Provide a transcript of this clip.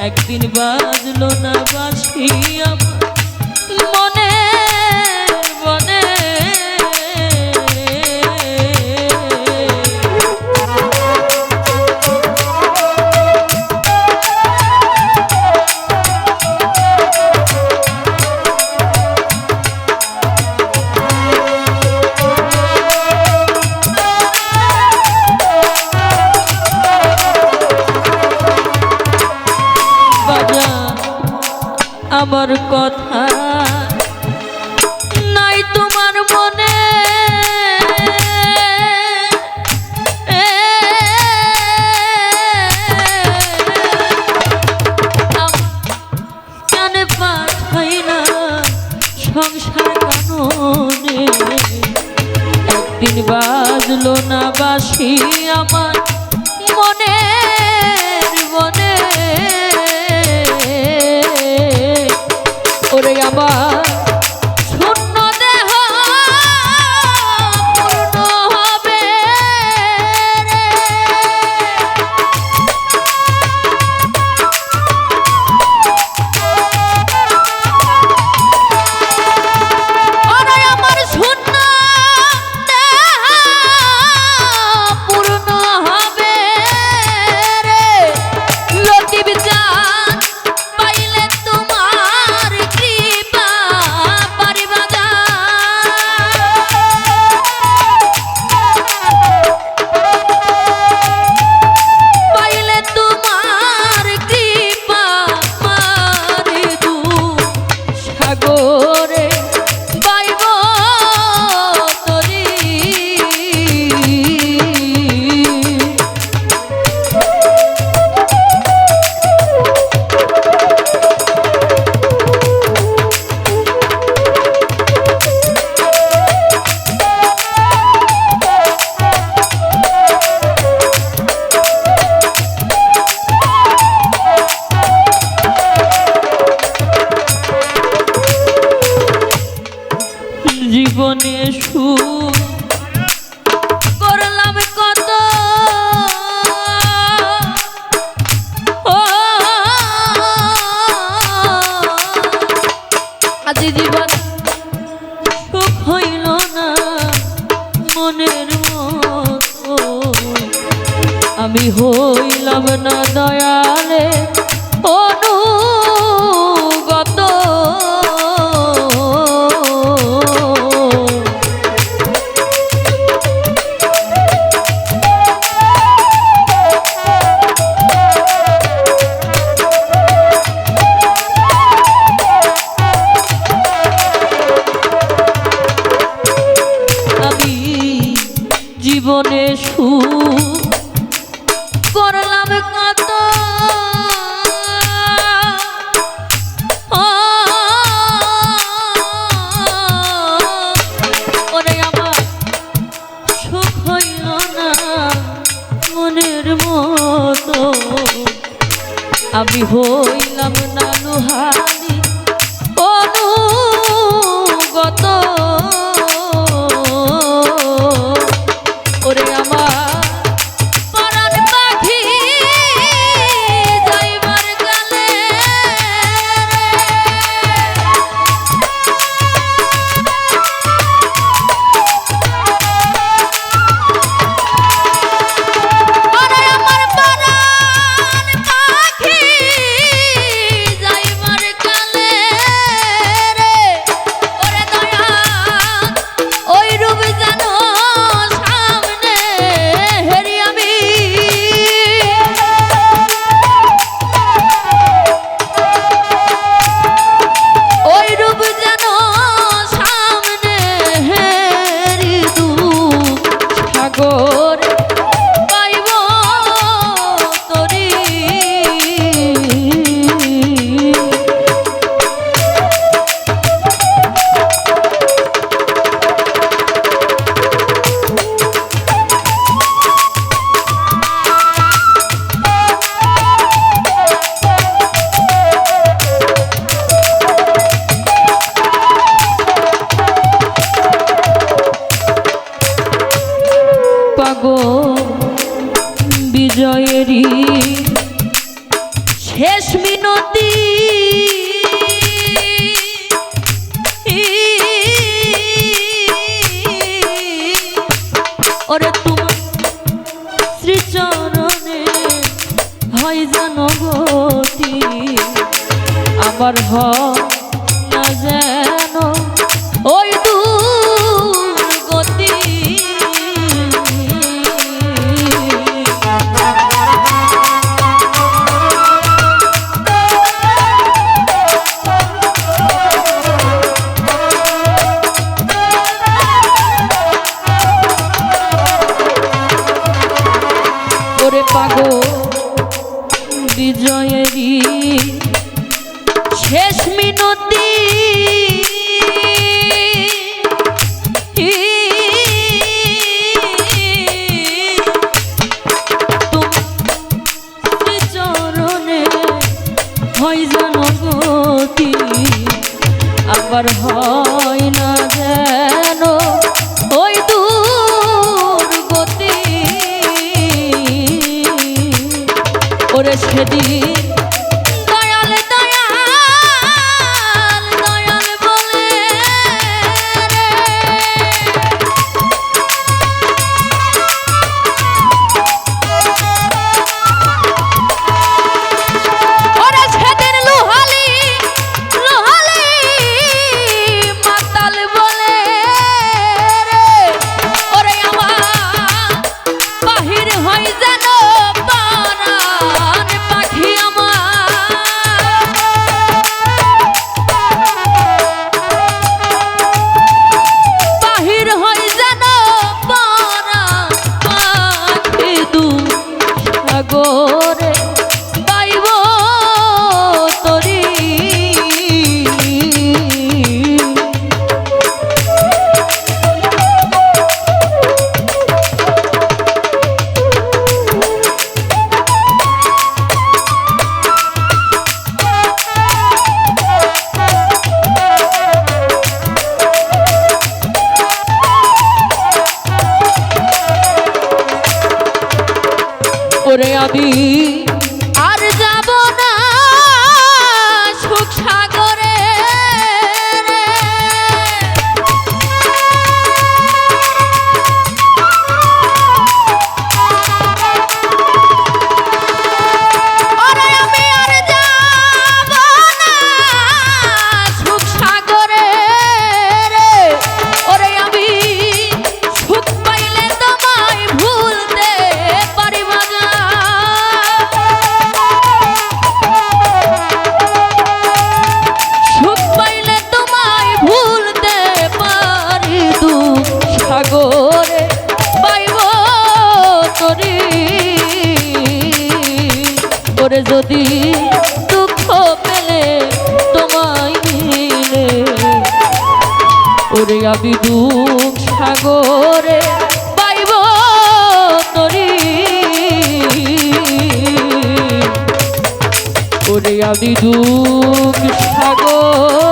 একদিন বাজলো না বাসি আমার। আমার কথা নাই তোমার মনে। কানে একদিন বাজলো না বাসি আমার আজ জীবন সুখ হইল না মনের মতো আমি হইলাম না দয়ালে অনুগত জীবনে সু করলাম কত? আমি হইলাম না লুহানি বিজয়েরই শেষ মিনতি। ওরে তোমার শ্রীচরণে হয় জানো গতি আমার বিজয়েরই শেষ মিনতি। হয় জানো গতি আবার হয় না যেন ওরে আমি আর যাব না। যদি দুঃখ পেলে তোমায় মিলে ওরে আমি দুঃখ সাগরে পাইব তরি। ওরে আমি দুঃখ সাগরে